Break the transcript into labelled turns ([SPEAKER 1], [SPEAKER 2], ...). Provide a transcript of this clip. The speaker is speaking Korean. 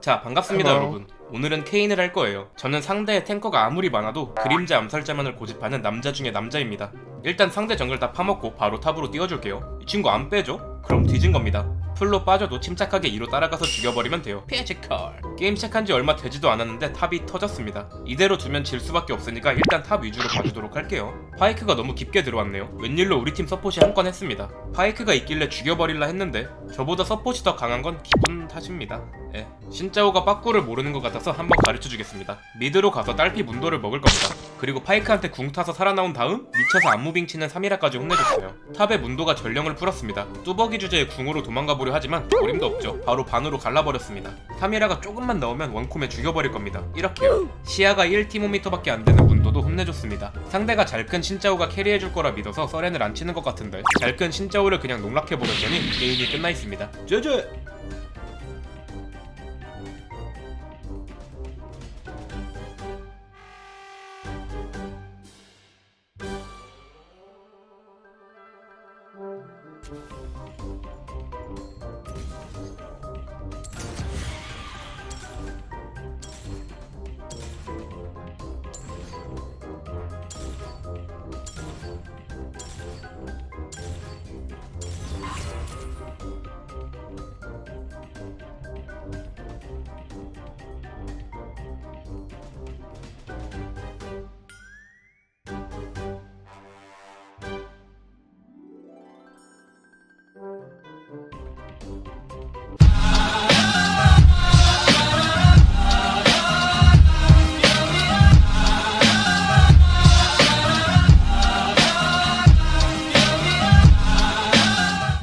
[SPEAKER 1] 자 반갑습니다
[SPEAKER 2] Hello.
[SPEAKER 1] 여러분. 오늘은 케인을 할 거예요. 저는 상대의 탱커가 아무리 많아도 그림자 암살자만을 고집하는 남자 중에 남자입니다. 일단 상대 정글 다 파먹고 바로 탑으로 띄워줄게요. 이 친구 안 빼죠? 그럼 뒤진 겁니다 풀로 빠져도 침착하게 2로 따라가서 죽여버리면 돼요. 피지컬. 게임 시작한 지 얼마 되지도 않았는데 탑이 터졌습니다. 이대로 두면 질 수밖에 없으니까 일단 탑 위주로 봐주도록 할게요. 파이크가 너무 깊게 들어왔네요. 웬일로 우리 팀 서폿이 한 건 했습니다. 파이크가 있길래 죽여버릴라 했는데 저보다 서폿이 더 강한 건 기분 탓입니다. 예. 신짜오가 빠꾸를 모르는 것 같아서 한번 가르쳐주겠습니다. 미드로 가서 딸피 문도를 먹을 겁니다. 그리고 파이크한테 궁 타서 살아나온 다음 미쳐서 안무빙 치는 3이라까지 혼내줬어요. 탑에 문도가 전령을 풀었습니다. 뚜벅이 주제에 궁으로 도망가 보려 하지만 어림도 없죠. 바로 반으로 갈라버렸습니다. 3이라가 조금만 넣으면 원콤에 죽여버릴 겁니다. 이렇게요. 시야가 1티모미터밖에 안 되는 문도도 혼내줬습니다. 상대가 잘 큰 신짜오가 캐리해줄 거라 믿어서 서렌을 안 치는 것 같은데 잘 큰 신짜오를 그냥 농락해버렸더니 게임이 끝나 있습니다. 쯔쯔